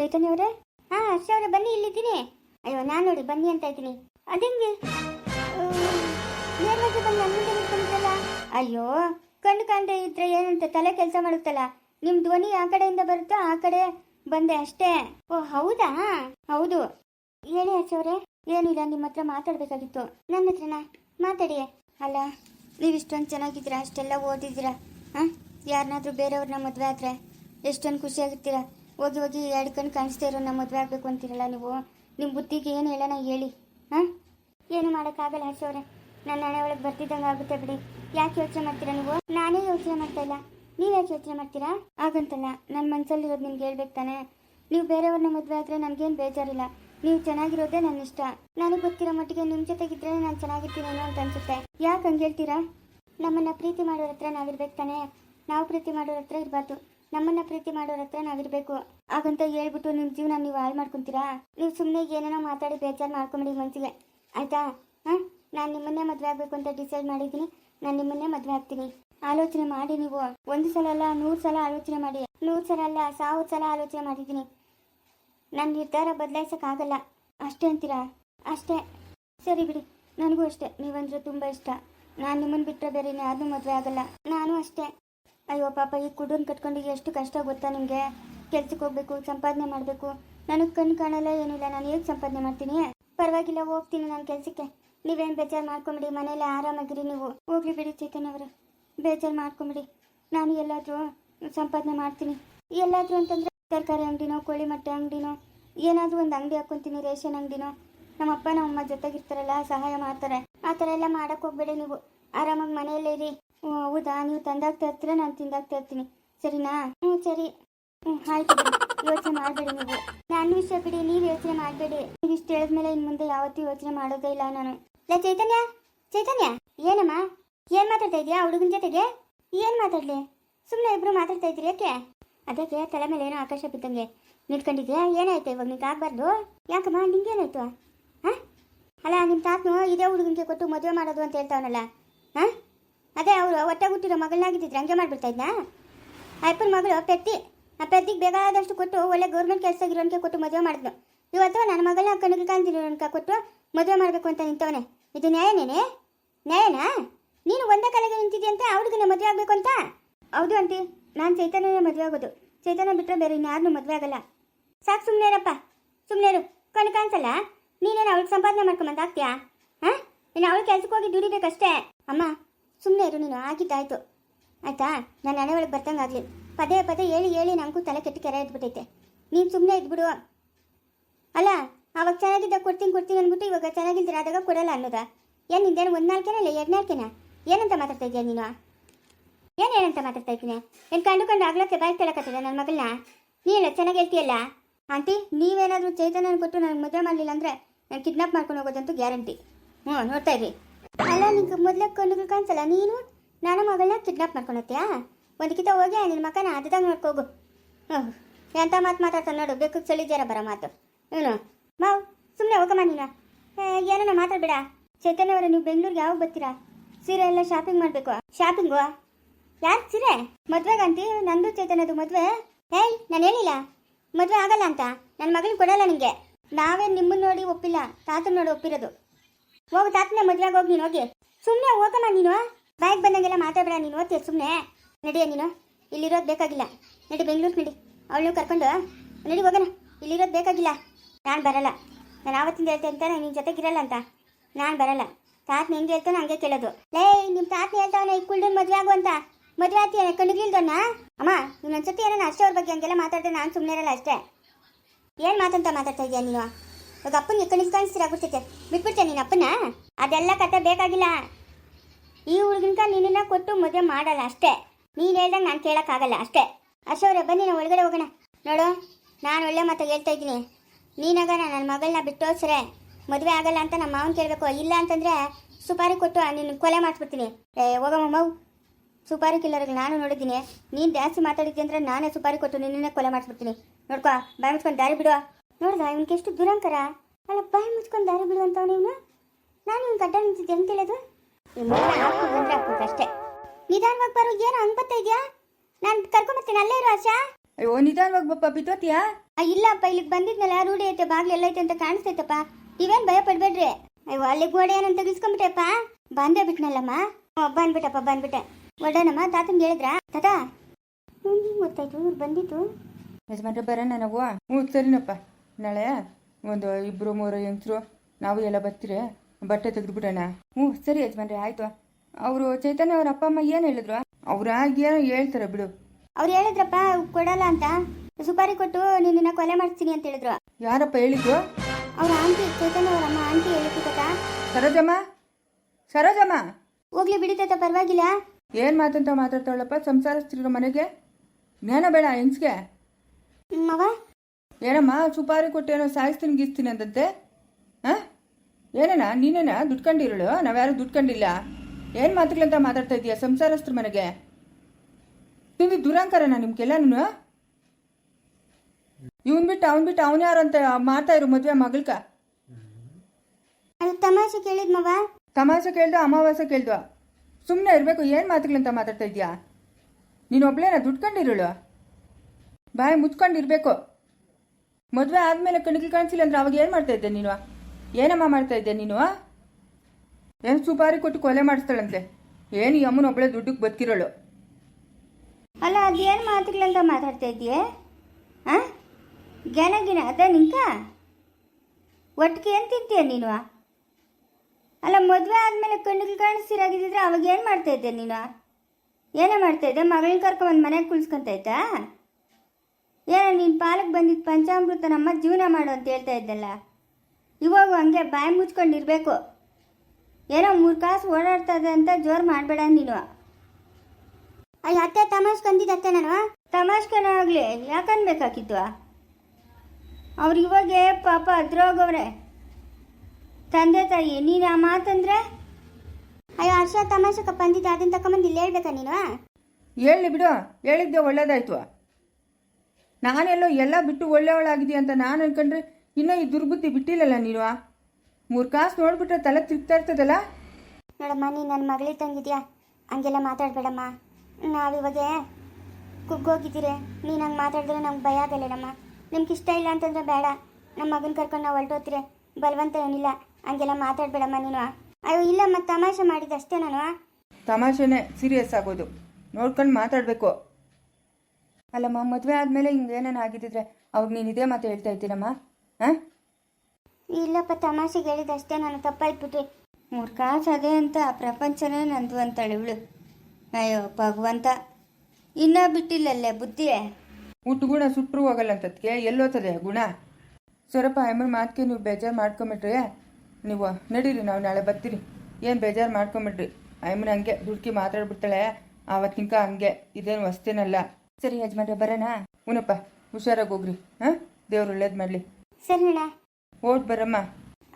ಚೈತನ್ಯ ಅವರೇ? ಹಾ ಹರ್ಷ ಅವರೇ, ಬನ್ನಿ, ಇಲ್ಲಿದ್ದೀನಿ. ಅಯ್ಯೋ, ನಾನು ನೋಡಿ, ಬನ್ನಿ ಅಂತ ಇದ್ದೀನಿ. ಅದಂಗೆ ಅಯ್ಯೋ, ಕಣ್ಣು ಕಾಣದೆ ಇದ್ರೆ ಏನಂತ, ತಲೆ ಕೆಲಸ ಮಾಡುತ್ತಲ್ಲ? ನಿಮ್ ಧ್ವನಿ ಆ ಕಡೆಯಿಂದ ಬರುತ್ತಾ, ಆ ಕಡೆ ಬಂದೆ ಅಷ್ಟೇ. ಓ, ಹೌದಾ? ಹೌದು. ಹೇಳಿ ಹಚ್ಚವ್ರೆ ಏನಿಲ್ಲ ನಿಮ್ಮ ಹತ್ರ ಮಾತಾಡ್ಬೇಕಾಗಿತ್ತು. ನನ್ನ ಹತ್ರನ? ಮಾತಾಡಿ. ಅಲ್ಲ, ನೀವು ಇಷ್ಟೊಂದು ಚೆನ್ನಾಗಿದ್ದೀರಾ, ಅಷ್ಟೆಲ್ಲ ಓದಿದ್ದೀರಾ? ಹಾಂ? ಯಾರನ್ನಾದ್ರೂ ಬೇರೆಯವ್ರನ್ನ ಮದುವೆ ಆದರೆ ಎಷ್ಟೊಂದು ಖುಷಿಯಾಗಿರ್ತೀರಾ ಹೋಗಿ ಹೋಗಿ ಎರಡು ಕಣ್ಣು ಕಾಣಿಸ್ತಾ ನಮ್ಮ ಮದುವೆ ಆಗಬೇಕು ಅಂತೀರಲ್ಲ ನೀವು? ನಿಮ್ಮ ಬುದ್ಧಿಗೆ ಏನು ಹೇಳೋಣ ಹೇಳಿ, ಹಾಂ? ಏನು ಮಾಡೋಕ್ಕಾಗಲ್ಲ ಹರ್ಷವ್ರೆ ನನ್ನ ಹಣೆ ಒಳಗೆ ಬರ್ತಿದ್ದಂಗೆ ಆಗುತ್ತೆ ಬಿಡಿ. ಯಾಕೆ ಯೋಚನೆ ಮಾಡ್ತೀರಾ ನೀವು? ನಾನೇ ಯೋಚನೆ ಮಾಡ್ತಾ ಇಲ್ಲ. ನೀವು ಯಾಕೆ ಯೋಚನೆ ಮಾಡ್ತೀರಾ? ಹಾಗಂತಲ್ಲ ನನ್ನ ಮನಸ್ಸಲ್ಲಿರೋದು ನಿಮ್ಗೆ ಹೇಳ್ಬೇಕು ತಾನೆ. ನೀವು ಬೇರೆಯವ್ರನ್ನ ಮದುವೆ ಆದರೆ ನನಗೇನು ಬೇಜಾರಿಲ್ಲ. ನೀವು ಚೆನ್ನಾಗಿರೋದೇ ನನ್ನ ಇಷ್ಟ. ನನಗೆ ಗೊತ್ತಿರೋ ಮಟ್ಟಿಗೆ ನಿಮ್ಮ ಜೊತೆಗಿದ್ರೆ ನಾನು ಚೆನ್ನಾಗಿರ್ತೀನೇನೋ ಅಂತ ಅನ್ಸುತ್ತೆ. ಯಾಕೆ ಹಂಗೆ ಹೇಳ್ತೀರಾ? ನಮ್ಮನ್ನು ಪ್ರೀತಿ ಮಾಡೋರ ಹತ್ರ ನಾವಿರ್ಬೇಕು ತಾನೇ. ನಾವು ಪ್ರೀತಿ ಮಾಡೋರ ಹತ್ರ ಇರಬಾರ್ದು. ನಮ್ಮನ್ನ ಪ್ರೀತಿ ಮಾಡೋರ ಹತ್ರ ನಾವಿರ್ಬೇಕು. ಹಾಗಂತ ಹೇಳ್ಬಿಟ್ಟು ನಿಮ್ಮ ಜೀವನ ನೀವು ಹಾಳು ಮಾಡ್ಕೊಂತೀರಾ? ನೀವು ಸುಮ್ಮನೆ ಏನೇನೋ ಮಾತಾಡಿ ಬೇಜಾರು ಮಾಡ್ಕೊಂಬಿಡಿ ಮನಸ್ಸಿಗೆ ಆಯ್ತಾ? ಹಾಂ? ನಾನು ನಿಮ್ಮನ್ನೇ ಮದುವೆ ಆಗಬೇಕು ಅಂತ ಡಿಸೈಡ್ ಮಾಡಿದೀನಿ ನಾನು ನಿಮ್ಮನ್ನೇ ಮದುವೆ ಆಗ್ತೀನಿ. ಆಲೋಚನೆ ಮಾಡಿ ನೀವು. ಒಂದು ಸಲ ಅಲ್ಲ, ನೂರು ಸಲ ಆಲೋಚನೆ ಮಾಡಿ. ನೂರು ಸಲ ಅಲ್ಲ ಸಾವಿರ ಸಲ ಆಲೋಚನೆ ಮಾಡಿದ್ದೀನಿ. ನನ್ನ ನಿರ್ಧಾರ ಬದಲಾಯಿಸೋಕ್ಕಾಗಲ್ಲ ಅಷ್ಟೇ ಅಂತೀರಾ? ಅಷ್ಟೇ. ಸರಿ ಬಿಡಿ. ನನಗೂ ಅಷ್ಟೇ. ನೀವಂದ್ರೆ ತುಂಬ ಇಷ್ಟ. ನಾನು ನಿಮ್ಮನ್ನು ಬಿಟ್ಟರೆ ಬೇರೆ ಯಾರನ್ನೂ ಮದುವೆ ಆಗಲ್ಲ. ನಾನು ಅಷ್ಟೇ. ಅಯ್ಯೋ ಪಾಪ, ಈ ಕುಡನ್ ಕಟ್ಕೊಂಡು ಎಷ್ಟು ಕಷ್ಟ ಗೊತ್ತಾ ನಿಮಗೆ? ಕೆಲ್ಸಕ್ಕೆ ಹೋಗ್ಬೇಕು, ಸಂಪಾದನೆ ಮಾಡಬೇಕು. ನನಗೆ ಕಣ್ಣು ಕಾಣಲ್ಲ, ಏನಿಲ್ಲ, ನಾನು ಹೇಗೆ ಸಂಪಾದನೆ ಮಾಡ್ತೀನಿ? ಪರವಾಗಿಲ್ಲ, ಹೋಗ್ತೀನಿ ನಾನು ಕೆಲಸಕ್ಕೆ. ನೀವೇನು ಬೇಜಾರು ಮಾಡ್ಕೊಂಬಿಡಿ ಮನೇಲಿ ಆರಾಮಾಗಿರಿ ನೀವು. ಹೋಗ್ಲಿ ಬಿಡಿ ಚೇತನ್ ಅವರು. ಬೇಜಾರು ಮಾಡ್ಕೊಂಬಿಡಿ. ನಾನು ಎಲ್ಲಾದರೂ ಸಂಪಾದನೆ ಮಾಡ್ತೀನಿ. ಎಲ್ಲಾದರೂ ಅಂತಂದರೆ ತರಕಾರಿ ಅಂಗಡಿನೋ, ಕೋಳಿ ಮೊಟ್ಟೆ ಅಂಗಡಿನೋ, ಏನಾದರೂ ಒಂದು ಅಂಗಡಿ ಹಾಕ್ಕೊತೀನಿ ರೇಷನ್ ಅಂಗಡಿನೋ. ನಮ್ಮ ನಮ್ಮಮ್ಮ ಜೊತೆಗಿರ್ತಾರಲ್ಲ, ಸಹಾಯ ಮಾಡ್ತಾರೆ. ಆ ಥರ ಎಲ್ಲ ಮಾಡೋಕ್ಕೆ ಹೋಗ್ಬೇಡಿ ನೀವು. ಆರಾಮಾಗಿ ಮನೆಯಲ್ಲೇ ಇರಿ. ಹೌದಾ? ನೀವು ತಂದಾಗ್ತಾ ಇರ್ತೀರ? ನಾನು ತಿಂದಾಗ್ತಾ ಇರ್ತೀನಿ. ಸರಿನಾ? ಹ್ಞೂ ಸರಿ. ಹ್ಞೂ ಆಯ್ತು ಯೋಚನೆ ಮಾಡಬೇಡಿ ನೀವು. ನಾನು ವಿಷಯ ಬಿಡಿ, ನೀವು ಯೋಚನೆ ಮಾಡಬೇಡಿ. ನೀವು ಇಷ್ಟು ಹೇಳಿದ್ಮೇಲೆ ಇನ್ನು ಮುಂದೆ ಯಾವತ್ತೂ ಯೋಚನೆ ಮಾಡೋದೇ ಇಲ್ಲ ನಾನು. ಲೇ, ಚೈತನ್ಯ! ಚೈತನ್ಯ! ಏನಮ್ಮ? ಏನು ಮಾತಾಡ್ತಾ ಇದೀಯಾ ಹುಡುಗನ ಜೊತೆಗೆ? ಏನು ಮಾತಾಡಲಿ? ಸುಮ್ಮನೆ ಇಬ್ರು ಮಾತಾಡ್ತಾ ಇದ್ದೀರಿ ಯಾಕೆ? ಅದಕ್ಕೆ ತಲೆ ಮೇಲೆ ಏನೋ ಆಕಾಶ ಬಿದ್ದಂಗೆ. ನಿಂತ್ಕೊಂಡಿದ್ಯಾ? ಏನಾಯ್ತು ಇವಾಗ? ನಿಂಗೆ ಆಗಬಾರ್ದು? ಯಾಕಮ್ಮ? ನಿಂಗೇನಾಯ್ತು? ಹಾಂ? ಅಲ್ಲ ನಿಮ್ಮ ತಾತನು ಇದೇ ಹುಡುಗನಿಗೆ ಕೊಟ್ಟು ಮದುವೆ ಮಾಡೋದು ಅಂತ ಹೇಳ್ತಾವನಲ್ಲ. ಹಾಂ? ಅದೇ ಅವರು ಹೊಟ್ಟೆ ಹುಟ್ಟಿರೋ ಮಗಳನ್ನಾಗಿದ್ದಿದ್ರೆ ಹಂಗೆ ಮಾಡಿಬಿಡ್ತಾ ಇದ್ನಾ? ಅಪ್ಪನ ಮಗಳು ಪೆತ್ತಿ ಆ ಪೆತ್ತಿಗೆ ಬೇಕಾದಷ್ಟು ಕೊಟ್ಟು ಒಳ್ಳೆ ಗೌರ್ಮೆಂಟ್ ಕೆಲಸಗಿರೋನ್ಗೆ ಕೊಟ್ಟು ಮದುವೆ ಮಾಡಿದ್ನು ಇವತ್ತು ನನ್ನ ಮಗಳನ್ನ ಕಣ್ಣಿಗೆ ಕಾಣ್ತಿರೋನ್ಕ ಕೊಟ್ಟು ಮದುವೆ ಮಾಡಬೇಕು ಅಂತ ನಿಂತವನೆ. ಇದು ನ್ಯಾಯನೇನೆ ನ್ಯಾಯನಾ? ನೀನು ಒಂದೇ ಕಾಲಿಗೆ ನಿಂತಿದ್ಯಂತೆ ಅವ್ರಿಗೆ ಮದುವೆ ಆಗಬೇಕು ಅಂತ? ಹೌದು ಅಂತಿ ನಾನು ಚೈತನ್ಯನೇ ಮದುವೆ ಆಗೋದು. ಚೈತನ್ಯ ಬಿಟ್ಟರೆ ಬೇರೆ ಇನ್ಯಾರನ್ನೂ ಮದುವೆ ಆಗಲ್ಲ. ಸಾಕು ಸುಮ್ಮನೆ ಇರಪ್ಪ. ಸುಮ್ಮನೆ ಇರು. ಕಣ್ಣು ಕಾಣಿಸಲ್ಲ? ನೀನೇನು ಅವಳಿಗೆ ಸಂಪಾದನೆ ಮಾಡ್ಕೊಂಬಂದು ಆಗ್ತೀಯಾ ಹಾಂ? ನೀನು ಅವಳು ಕೆಲ್ಸಕ್ಕೆ ಹೋಗಿ ದುಡಿಬೇಕಷ್ಟೇ? ಅಮ್ಮ ಸುಮ್ಮನೆ ಇರು ನೀನು ಆಗಿದ್ದಾಯ್ತು ಆಯ್ತಾ. ನನ್ನ ಹಣೆ ಒಳಗೆ ಬರ್ತಂಗಾಗಲಿ ಪದೇ ಪದೇ ಹೇಳಿ ಹೇಳಿ ನನಗೂ ತಲೆ ಕೆಟ್ಟು ಕೆರೆ ಇದ್ಬಿಟ್ಟೈತೆ ನೀನು ಸುಮ್ಮನೆ ಇದ್ಬಿಡು. ಅಲ್ಲ ಅವಾಗ ಚೆನ್ನಾಗಿದ್ದ ಕೊಡ್ತೀನಿ ಕೊಡ್ತೀನಿ ಅಂದ್ಬಿಟ್ಟು ಇವಾಗ ಚೆನ್ನಾಗಿಲ್ದಿರ ಆದಾಗ ಕೊಡಲ್ಲ ಅನ್ನೋದಾ? ಏನು ನಿಂದೇನು ಒಂದು ನಾಲ್ಕೇನ ಇಲ್ಲ ಎರಡು ನಾಲ್ಕೇನ ಏನಂತ ಮಾತಾಡ್ತಾ ಇದೀಯ ನೀನು? ಏನು ಏನಂತ ಮಾತಾಡ್ತಾ ಇದ್ದೀನಿ? ಏನು ಕಂಡು ಕಂಡು ಆಗ್ಲಕ್ಕೆ ಬಾಯ್ ಕೇಳಕತ್ತಿದೆ ನನ್ನ ಮಗಳನ್ನ ನೀನು ಚೆನ್ನಾಗಿ ಹೇಳ್ತೀಯಲ್ಲ? ಆಂಟಿ, ನೀವೇನಾದರೂ ಚೈತನ್ಯನ ಕೊಟ್ಟು ನನಗೆ ಮದುವೆ ಮಾಡಲಿಲ್ಲ ಅಂದರೆ ನಾನು ಕಿಡ್ನಾಪ್ ಮಾಡ್ಕೊಂಡು ಹೋಗೋದಂತೂ ಗ್ಯಾರಂಟಿ. ಹ್ಞೂ ನೋಡ್ತಾ ಇರಿ ಅಲ್ಲ, ನಿಂಗೆ ಮೊದಲೇ ಕಣ್ಣುಗಳು ಕಾಣಿಸಲ್ಲ? ನೀನು? ನಾನು ಮಗಳನ್ನ ಕಿಡ್ನಾಪ್ ಮಾಡ್ಕೊಳತ್ತೀಯಾ? ಒಂದಕ್ಕಿಂತ ಹೋಗಿ ನಿನ್ನ ಮಕ್ಕನ ಅದಾಗ ನೋಡ್ಕೋಗು. ಹ್ಞೂ ಎಂಥ ಮಾತು ಮಾತಾಡ್ತಾನೆ ನೋಡು ಬೇಕು ಚಳಿದ್ಯಾರ ಬರೋ ಮಾತು. ಹ್ಞೂ ಮಾವು ಸುಮ್ಮನೆ ಹೋಗಮ್ಮ ನೀನು. ಏನನ್ನ ಮಾತಾಡ್ಬೇಡ. ಚೈತನ್ಯ ಅವರೇ, ನೀವು ಬೆಂಗಳೂರಿಗೆ ಯಾವಾಗ ಬರ್ತೀರಾ? ಸೀರೆ ಎಲ್ಲ ಶಾಪಿಂಗ್ ಮಾಡಬೇಕು. ಶಾಪಿಂಗು ಯಾರು ಸೀರೆ? ಮದುವೆಗೆ ಅಂತಿ ನಂದು ಚೈತನ್ಯದು ಮದುವೆ. ಏಯ್, ನಾನು ಹೇಳಿಲ್ಲ. ಮದುವೆ ಆಗಲ್ಲ ಅಂತ. ನನ್ನ ಮಗನ ಕೊಡಲ್ಲ ನಿಮಗೆ ನಾವೇ ನಿಮ್ಮನ್ನ ನೋಡಿ ಒಪ್ಪಿಲ್ಲ. ತಾತನ ನೋಡಿ ಒಪ್ಪಿರೋದು. ಹೋಗು ತಾತನೇ ಮದುವೆಗೆ ಹೋಗಿ ನೀನು, ಹೋಗಿ. ಸುಮ್ಮನೆ ಹೋಗಮ್ಮ ನೀನು. ಬಾಯಿಗೆ ಬಂದಂಗೆಲ್ಲ ಮಾತಾಡಬೇಡ ನೀನು ಓದ್ತೀಯ ಸುಮ್ಮನೆ ನಡಿಯ ನೀನು, ಇಲ್ಲಿರೋದು ಬೇಕಾಗಿಲ್ಲ. ನಡಿ ಬೆಂಗಳೂರು ನಡಿ. ಅವಳನ್ನು ಕರ್ಕೊಂಡು. ನಡಿ ಹೋಗೋಣ, ಇಲ್ಲಿರೋದು ಬೇಕಾಗಿಲ್ಲ. ನಾನು ಬರಲ್ಲ. ನಾನು ಆವತ್ತಿಂದ ಹೇಳ್ತೇನೆ ಅಂತಾನೆ ನಿನ್ನ ಜೊತೆಗಿರಲ್ಲ ಅಂತ. ನಾನು ಬರಲ್ಲ. ತಾತನ ಹೆಂಗೆ ಹೇಳ್ತಾನೆ ಹಂಗೆ ಕೇಳೋದು. ಲೇ ನಿಮ್ಮ ತಾತನ ಹೇಳ್ತಾವನೆ, ಈ ಕುಳ್ಳಿನ ಮದುವೆ ಆಗುವಂತ ಮದುವೆ ಆಗ್ತೀಯ ಕಣ್ಣಿಗಿಲ್ದನ್ನ ಅಮ್ಮ ಇನ್ನೊಂದ್ಸತಿ ಏನೋ ಅಷ್ಟೇ ಅವ್ರ ಬಗ್ಗೆ ಹಂಗೆಲ್ಲ ಮಾತಾಡಿದ್ರೆ ನಾನು ಸುಮ್ಮನೆ ಇರಲ್ಲ ಅಷ್ಟೇ. ಏನು ಮಾತಂತ ಮಾತಾಡ್ತಾ ಇದೀಯ ನೀನು? ಇವಾಗ ಅಪ್ಪನಿಗೆ ಕಣ್ಣಿಗೆ ಕಾಣಿಸ್ತಿರಾಗ್ಬಿಡ್ತೈತೆ ಬಿಟ್ಬಿಡ್ತೇನೆ ನೀನು ಅಪ್ಪನ? ಅದೆಲ್ಲ ಕತೆ ಬೇಕಾಗಿಲ್ಲ. ಈ ಹುಡುಗನ್ಕ ನಿನ್ನ ಕೊಟ್ಟು ಮದುವೆ ಮಾಡಲ್ಲ ಅಷ್ಟೇ. ನೀನು ಹೇಳ್ದಂಗೆ ನಾನು ಕೇಳೋಕ್ಕಾಗಲ್ಲ ಅಷ್ಟೇ. ಅಶೋರೆ ಬನ್ನಿ ನಾವು ಒಳಗಡೆ ಹೋಗೋಣ. ನೋಡು, ನಾನು ಒಳ್ಳೆ ಮಾತು ಹೇಳ್ತಾ ಇದ್ದೀನಿ. ನೀನಾಗ ನನ್ನ ಮಗಳನ್ನ ಬಿಟ್ಟು ಸರೆ ಮದುವೆ ಆಗಲ್ಲ ಅಂತ ನಮ್ಮ ಮಾವನ ಕೇಳಬೇಕು. ಇಲ್ಲ ಅಂತಂದರೆ ಸುಪಾರಿ ಕೊಟ್ಟು ನಿನ್ನ ಕೊಲೆ ಮಾಡಿಸ್ಬಿಡ್ತೀನಿ. ಏ, ಹೋಗಮ್ಮ ಮಮ್ಮವು ಸುಪಾರಿ ಕಿಲ್ಲರ್ಗೆ ನಾನು ನೋಡಿದ್ದೀನಿ. ನೀನು ಜಾಸ್ತಿ ಮಾತಾಡಿದ್ದೆ ಅಂದರೆ ನಾನೇ ಸುಪಾರಿ ಕೊಟ್ಟು ನಿನ್ನೇ ಕೊಲೆ ಮಾಡಿಸ್ಬಿಡ್ತೀನಿ. ನೋಡ್ಕೋ, ಬಾಯಿ ಮುಚ್ಕೊಂಡು ದಾರಿ ಬಿಡು. ನೋಡ್ದ ಇವನ್ಗೆ ಎಷ್ಟು ದುರಂಕರ? ಅಲ್ಲ ಬಾಯಿ ಮುಚ್ಕೊಂಡು ದಾರಿ ಬಿಡು ಅಂತ ಇವನು? ನಾನು ಇವ್ನ ಕಡ್ಡ ನಿಂತಿದ್ದೆ ಅಂತ ಹೇಳೋದು? ಅಷ್ಟೇ. ನಿಧಾನವಾಗಿ ಬರೋ ಏನೋ ಹಂಗ್ ಬರ್ತಾ ಇದೆಯಾ? ನಾನು ಕರ್ಕೊಂಬರ್ತೀನಿ ಅಲ್ಲೇ ಇರೋ ಆಶಾ. ಅಯ್ಯೋ ನಿಧಾನವಾಗಿ ಬಪ್ಪ ಬಿತ್ತೋತಿಯಾ ಆ, ಇಲ್ಲಪ್ಪ ಇಲ್ಲಿಗೆ ಬಂದಿದ್ನಲ್ಲ ರೂಢಿ ಐತೆ ಬಾಗ್ಲು ಎಲ್ಲೈತೆ ಅಂತ ಕಾಣಿಸ್ತೈತಪ್ಪ ನೀವೇನ್ ಭಯ ಪಡ್ಬೇಡ್ರಿ. ಅಯ್ಯೋ ಅಲ್ಲಿ ಗೋಡೆ ಏನಂತ ತೆಗಿಸ್ಕೊಂಬಿಟ್ಟೆಪ್ಪ ಬಂದೇ ಬಿಟ್ನಲ್ಲಮ್ಮ? ಬಂದ್ಬಿಟ್ಟಪ್ಪ ಬಂದ್ಬಿಟ್ಟೆ. ಒಡ್ಡನಮ್ಮ ತಾತಂಗೆ ಹೇಳಿದ್ರಾ? ತಾತ? ಗೊತ್ತಾಯ್ತು ಇವ್ರು ಬಂದಿತ್ತು ಯಜಮಾನ್ರೆ ಬರೋಣ ನಾವು ಹ್ಞೂ ಸರಿನಪ್ಪ. ನಾಳೆ ಒಂದು ಇಬ್ಬರು ಮೂರು ಹೆಂಗಸರು ನಾವು ಎಲ್ಲ ಬರ್ತೀರಿ? ಬಟ್ಟೆ ತೆಗೆದುಬಿಡೋಣ. ಹ್ಞೂ ಸರಿ ಯಜಮಾನ್ರಿ ಆಯಿತು. ಅವರು ಚೈತನ್ಯ ಅವ್ರ ಅಪ್ಪ ಅಮ್ಮ ಏನು ಹೇಳಿದ್ರು? ಅವ್ರು ಏನೋ ಹೇಳ್ತಾರೆ ಬಿಡು. ಅವ್ರು ಹೇಳಿದ್ರಪ್ಪ ಕೊಡಲ್ಲ ಅಂತ. ಸುಪಾರಿ ಕೊಟ್ಟು ನಿನ್ನ ಕೊಲೆ ಮಾಡ್ತೀನಿ ಅಂತ ಹೇಳಿದ್ರು. ಯಾರಪ್ಪ ಹೇಳಿದ್ರು ಅವ್ರ ಆಂಟಿ ಚೈತನ್ಯ ಅವ್ರ ಅಮ್ಮ ಆಂಟಿ ಹೇಳಿದ್ರು ತಾತ ಸರೋಜಮ್ಮ? ಸರೋಜಮ್ಮ? ಹೋಗ್ಲಿ ಬಿಡಿ ತಾತ ಪರವಾಗಿಲ್ಲ. ಏನು ಮಾತಂತ ಮಾತಾಡ್ತಾಳಪ್ಪ? ಸಂಸಾರಸ್ತಿರೋ ಮನೆಗೆ? ಜ್ಞಾನ ಬೇಡ ಹೆಂಗ್ಸ್ಗೆ. ಮವ ಏನಮ್ಮ ಸುಪಾರಿ ಕೊಟ್ಟೇನೋ ಸಾಯಿಸ್ತೀನಿ ಗೀಸ್ತೀನಿ ಅಂತಂತೆ ಹಾಂ? ಏನೇನ ನೀನೇನ? ದುಡ್ಕೊಂಡಿರೋಳು ನಾವ್ಯಾರು ದುಡ್ಕೊಂಡಿಲ್ಲ ಏನು ಮಾತುಗಳಂತ ಮಾತಾಡ್ತಾ ಇದೀಯ ಸಂಸಾರಸ್ತ್ರ ಮನೆಗೆ? ತಿಂದು ದುರಂಕಾರನ ನಿಮ್ಗೆಲ್ಲನೂ ಇವನ್ ಬಿಟ್ಟು ಅವ್ನು ಬಿಟ್ಟು ಅವನ್ ಯಾರು ಅಂತ ಮಾಡ್ತಾ ಇರು ಮದುವೆ ಮಗಳ್ಕ? ತಮಾಷೆ ಕೇಳಿದ್ ಮವ. ತಮಾಷೆ ಕೇಳ್ದು ಅಮಾವಾಸ್ಯೆ ಕೇಳ್ದು? ಸುಮ್ಮನೆ ಇರಬೇಕು ಏನು ಮಾತುಗಳಂತ ಮಾತಾಡ್ತಾ ಇದೀಯಾ? ನೀನು ಒಬ್ಳೇನ ದುಡ್ಕೊಂಡಿರೋಳು ಬಾಯ್ ಮುಚ್ಕೊಂಡಿರ್ಬೇಕು. ಮದುವೆ ಆದಮೇಲೆ ಕಣ್ಣಿಗೆ ಕಾಣಿಸಿಲ್ಲ ಅಂದ್ರೆ ಅವಾಗ ಏನು ಮಾಡ್ತಾ ಇದ್ದೆ ನೀನು? ಏನಮ್ಮ ಮಾಡ್ತಾ ಇದ್ದೆ ನೀನು? ಏನು ಸುಪಾರಿ ಕೊಟ್ಟು ಕೊಲೆ ಮಾಡಿಸ್ತಾಳಂತೆ? ಏನು ಯಮ್ಮನ ಒಬ್ಬಳೆ ದುಡ್ಡಿಗೆ ಬದುಕಿರೋಳು? ಅಲ್ಲ ಅದೇನು ಮಾತುಗಳಂತ ಮಾತಾಡ್ತಾ ಇದ್ದೀಯ? ಹಾಂ ಜ್ಞಾನ ಗಿನ, ಅದ ನಿಂಕ? ಒಟ್ಟಿಗೆ ಏನು ತಿಂತೀಯ ನೀನು? ಅಲ್ಲ, ಮದುವೆ ಆದಮೇಲೆ ಕಣ್ಣಿಗೆ ಕಾಣಿಸ್ತಿರಾಗಿದ್ದಿದ್ರೆ ಅವಾಗ ಏನು ಮಾಡ್ತಾ ಇದ್ದೆ ನೀನು? ಏನೇ ಮಾಡ್ತಾ ಇದ್ದೆ? ಮಗಳನ್ನ ಕರ್ಕೊಂಬಂದು ಮನೆಗೆ ಕುಳ್ಸ್ಕೊಂತ ಏನೋ ನಿನ್ನ ಪಾಲಕ್ಕೆ ಬಂದಿದ್ದು ಪಂಚಾಮೃತ ನಮ್ಮ ಜೀವನ ಮಾಡು ಅಂತ ಹೇಳ್ತಾ ಇದ್ದಲ್ಲ? ಇವಾಗ ಹಂಗೆ ಬಾಯಿ ಮುಚ್ಕೊಂಡಿರಬೇಕು ಏನೋ ಮೂರು ಕಾಸು ಓಡಾಡ್ತಾ ಇದೆ ಅಂತ ಜೋರು ಮಾಡಬೇಡ ನೀನು. ಅಯ್ಯ, ಅತ್ತೆ ತಮಾಷ್ ಕಂದಿದ ಅತ್ತೆ ನಾನು. ತಮಾಷ್ಕನ ಆಗಲಿ ಯಾಕನ್ಬೇಕಾಗಿತ್ತು ಅವ್ರು ಇವಾಗೆ ಪಾಪ ಅದ್ರೋಗವ್ರೆ. ತಂದೆ ತಾಯಿ, ನೀನು ಆ ಮಾತಂದ್ರೆ? ಅಯ್ಯೋ ಅರ್ಷ ತಮಾಷಕ ಬಂದಿದ್ದ, ಅದನ್ನ ತಕೊಂಬಂದು ಇಲ್ಲಿ ಹೇಳ್ಬೇಕಾ ನೀನು? ಹೇಳಿ ಬಿಡು, ಹೇಳಿದ್ದೆ ಒಳ್ಳೇದಾಯ್ತು. ನಾನೆಲ್ಲೋ ಎಲ್ಲ ಬಿಟ್ಟು ಒಳ್ಳೆಯವಳಾಗಿದೆಯಾ ಅಂತ ನಾನು ಅನ್ಕೊಂಡ್ರೆ ಇನ್ನೂ ಈ ದುರ್ಬುದ್ಧಿ ಬಿಟ್ಟಿಲ್ಲಲ್ಲ ನೀನು ಮೂರು ಕಾಸು ನೋಡ್ಬಿಟ್ರೆ ತಲೆ ತಿರ್ಗ್ತಾ ಇರ್ತದಲ್ಲ? ನೋಡಮ್ಮ ನೀನು ನನ್ನ ಮಗಳಿಗೆ ತಂಗಿದ್ಯಾ ಹಂಗೆಲ್ಲ ಮಾತಾಡಬೇಡಮ್ಮ. ನಾವಿವಾಗ ಕುಗ್ಗೋಗಿದ್ದೀರಿ ನೀನು ಹಂಗೆ ಮಾತಾಡಿದ್ರೆ ನಮ್ಗೆ ಭಯ ಆಗಲ್ಲಮ್ಮ ನಿಮ್ಗೆ ಇಷ್ಟ ಇಲ್ಲ ಅಂತಂದ್ರೆ ಬೇಡ. ನಮ್ಮ ಮಗನ ಕರ್ಕೊಂಡು ನಾವು ಹೊರಟೋತ್ರಿ. ಬಲವಂತ ಏನಿಲ್ಲ. ಹಂಗೆಲ್ಲ ಮಾತಾಡಬೇಡಮ್ಮ ನೀನು ಅಯ್ಯೋ ಇಲ್ಲಮ್ಮ ತಮಾಷೆ ಮಾಡಿದಷ್ಟೇ ನಾನು ತಮಾಷೆನೇ ಸೀರಿಯಸ್ ಆಗೋದು. ನೋಡ್ಕೊಂಡು ಮಾತಾಡಬೇಕು. ಅಲ್ಲಮ್ಮ ಮದುವೆ ಆದಮೇಲೆ ಹಿಂಗೆ ಏನೇನು ಆಗಿದ್ದಿದ್ರೆ ಅವಾಗ ನೀನು ಇದೇ ಮಾತು ಹೇಳ್ತಾ ಇದ್ದೀರಮ್ಮ? ಹಾಂ ಇಲ್ಲಪ್ಪ ತಮಾಷೆಗೆ ಹೇಳಿದಷ್ಟೇ ನಾನು ತಪ್ಪಾಯ್ಬಿಟ್ರಿ ಮೂರು ಕಾಸು ಅದೇ ಅಂತ ಪ್ರಪಂಚನೇ ನಂದು ಅಂತಾಳೆ ಇವಳು. ಅಯ್ಯೋ ಭಗವಂತ. ಇನ್ನ ಬಿಟ್ಟಿಲ್ಲಲ್ಲೇ ಬುದ್ಧಿ? ಹುಟ್ಟು ಗುಣ ಸುಟ್ಟರು ಹೋಗಲ್ಲ ಅಂತದ್ಕೆ ಎಲ್ಲೋತದೆ ಗುಣ? ಸ್ವರಪ್ಪ ಅಮ್ಮನ ಮಾತಿಗೆ ನೀವು ಬೇಜಾರು ಮಾಡ್ಕೊಂಬಿಟ್ರಿ ನೀವು ನಡೀರಿ ನಾವು ನಾಳೆ ಬರ್ತೀರಿ. ಏನು ಬೇಜಾರು ಮಾಡ್ಕೊಂಬಿಡ್ರಿ. ಅಮ್ಮನ ಹಂಗೆ ದುಡ್ಕಿ ಮಾತಾಡ್ಬಿಡ್ತಾಳೆ ಆವತ್ತಿಂಕ ಹಂಗೆ. ಇದೇನು ವಸ್ತೇನಲ್ಲ. ಸರಿ ಯಜಮಾನ್ರೆ ಬರೋಣ? ಉನಪ್ಪ ಹುಷಾರಾಗಿ ಹೋಗ್ರಿ. ಹಾಂ? ದೇವ್ರು ಒಳ್ಳೇದು ಮಾಡಲಿ. ಸರಿ ಅಣ್ಣ. ಓಟ್ ಬರಮ್ಮ.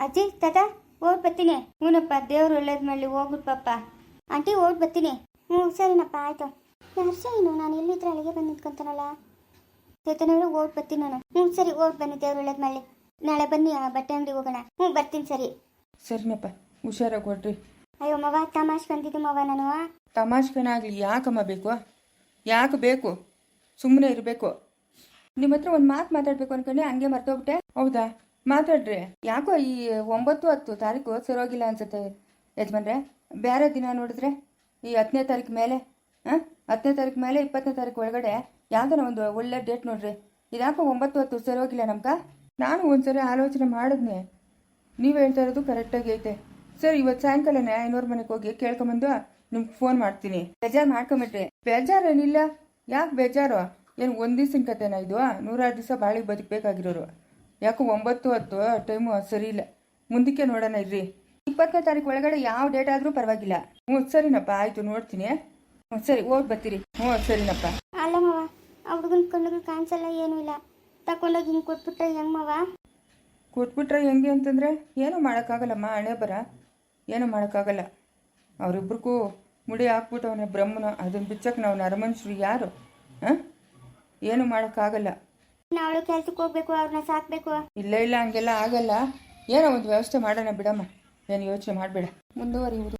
ಅಜ್ಜಿ ತಾತ ಓಡ್ ಬರ್ತೀನಿ. ಹ್ಞೂನಪ್ಪ ದೇವ್ರು ಒಳ್ಳೇದು ಮಾಡಲಿ ಹೋಗ್ಬಿಟ್ ಪಪ್ಪ ಆಂಟಿ ಓಡ್ ಬರ್ತೀನಿ. ಹ್ಞೂ ಸರಿನಪ್ಪ ಆಯ್ತು. ಹರ್ಷ ಏನು? ನಾನು ಎಲ್ಲಿದ್ರೆ ಅಲ್ಲಿಗೆ ಬಂದು ನಿಂತ್ಕೊಂತಾನಲ್ಲ? ಚೇತನವರು ಓಡ್ ಬರ್ತೀನಿ ನಾನು. ಹ್ಞೂ ಸರಿ ಓಡ್ ಬನ್ನಿ ದೇವ್ರು ಒಳ್ಳೇದು ಮಾಡಲಿ. ನಾಳೆ ಬನ್ನಿ ಆ ಬಟ್ಟೆ ಅಂಗಡಿ ಹೋಗೋಣ. ಹ್ಞೂ ಬರ್ತೀನಿ ಸರಿ. ಸರಿನಪ್ಪ ಹುಷಾರಾಗಿ ಹೊಡ್ರಿ ಅಯ್ಯೋ ಮವ ತಮಾಷ್ ಬಂದಿದ್ದು ಮವ ನಾನು. ತಮಾಷ್ಕನಾಗಲಿ ಯಾಕಮ್ಮ ಬೇಕು? ಯಾಕೆ ಬೇಕು? ಸುಮ್ಮನೆ ಇರಬೇಕು. ನಿಮ್ಮ ಹತ್ರ ಒಂದು ಮಾತು ಮಾತಾಡಬೇಕು ಅನ್ಕೊಂಡೆ, ಹಂಗೆ ಮರ್ತೋಗ್ಬಿಟ್ಟೆ. ಹೌದಾ? ಮಾತಾಡ್ರಿ. ಯಾಕೋ ಈ ಒಂಬತ್ತು ಹತ್ತು ತಾರೀಕು ಸರೋಗಿಲ್ಲ ಅನ್ಸುತ್ತೆ ಯಜಮಾನ್ರೆ. ಬೇರೆ ದಿನ ನೋಡಿದ್ರೆ ಈ ಹತ್ತನೇ ತಾರೀಕು ಮೇಲೆ, ಹಾಂ? ಹತ್ತನೇ ತಾರೀಕು ಮೇಲೆ ಇಪ್ಪತ್ತನೇ ತಾರೀಕು ಒಳಗಡೆ ಯಾವ್ದಾರ ಒಂದು ಒಳ್ಳೆ ಡೇಟ್ ನೋಡ್ರಿ. ಇದಾಕೋ ಒಂಬತ್ತು ಹತ್ತು ಸರೋಗಿಲ್ಲ ನಮ್ಗೆ? ನಾನು ಒಂದ್ಸರಿ ಆಲೋಚನೆ ಮಾಡಿದ್ನೆ. ನೀವು ಹೇಳ್ತಾ ಇರೋದು ಕರೆಕ್ಟಾಗಿ ಐತೆ. ಸರ್ ಇವತ್ತು ಸಾಯಂಕಾಲನೇ ಐನೂರು ಮನೆಗೆ ಹೋಗಿ ಕೇಳ್ಕೊಂಬಂದು ನಿಮ್ಗೆ ಫೋನ್ ಮಾಡ್ತೀನಿ. ಬೇಜಾರು ಮಾಡ್ಕೊಂಬಿಟ್ರಿ ಬೇಜಾರೇನಿಲ್ಲ. ಯಾಕೆ ಬೇಜಾರು? ಏನು ಒಂದು ದಿವ್ಸಿನ ಕತೆನಾ ಇದು? ನೂರಾರು ದಿವಸ ಬಾಳಿ ಬದುಕಬೇಕಾಗಿರೋರು. ಯಾಕೋ ಒಂಬತ್ತು ಹತ್ತು ಟೈಮು ಸರಿ ಇಲ್ಲ. ಮುಂದಕ್ಕೆ ನೋಡೋಣ ಇರ್ರಿ. ಇಪ್ಪತ್ತನೇ ತಾರೀಕು ಒಳಗಡೆ ಯಾವ ಡೇಟ್ ಆದರೂ ಪರವಾಗಿಲ್ಲ. ಹ್ಞೂ ಸರಿನಪ್ಪ ಆಯಿತು ನೋಡ್ತೀನಿ. ಹ್ಞೂ ಸರಿ ಹೋಗಿ ಬರ್ತೀರಿ. ಹ್ಞೂ ಸರಿನಪ್ಪ. ಅಲ್ಲ ಮವ ಆ ಹುಡುಗನ ಕಣ್ಣುಗಳು ಕಾಣಿಸಲ್ಲ ಏನೂ ಇಲ್ಲ. ತಗೊಂಡೋಗಿ ಹಿಂಗೆ ಕೊಟ್ಬಿಟ್ರೆ ಹೆಂಗಮ್ಮವ ಕೊಟ್ಬಿಟ್ರೆ ಹೆಂಗೆ ಅಂತಂದರೆ ಏನೂ ಮಾಡೋಕ್ಕಾಗಲ್ಲಮ್ಮ ಹಣೆ ಬರ. ಏನೂ ಮಾಡೋಕ್ಕಾಗಲ್ಲ. ಅವರಿಬ್ರಿಗೂ ಮುಡಿ ಹಾಕ್ಬಿಟ್ಟವನೇ ಬ್ರಹ್ಮನ ಅದನ್ನು ಬಿಚ್ಚಕ್ಕೆ ನಾವು ನರಮನುಷ್ಯರು ಯಾರು? ಹಾಂ? ಏನೂ ಮಾಡೋಕ್ಕಾಗಲ್ಲ. ನಾವಳು ಕೆಲ್ಸಕ್ಕೆ ಹೋಗ್ಬೇಕು ಅವ್ರನ್ನ ಸಾಕ್ಬೇಕು. ಇಲ್ಲ ಇಲ್ಲ ಹಂಗೆಲ್ಲ ಆಗಲ್ಲ. ಏನೋ ಒಂದು ವ್ಯವಸ್ಥೆ ಮಾಡೋಣ ಬಿಡಮ್ಮ. ಏನು ಯೋಚನೆ ಮಾಡಬೇಡ. ಮುಂದುವರಿಯುವುದು.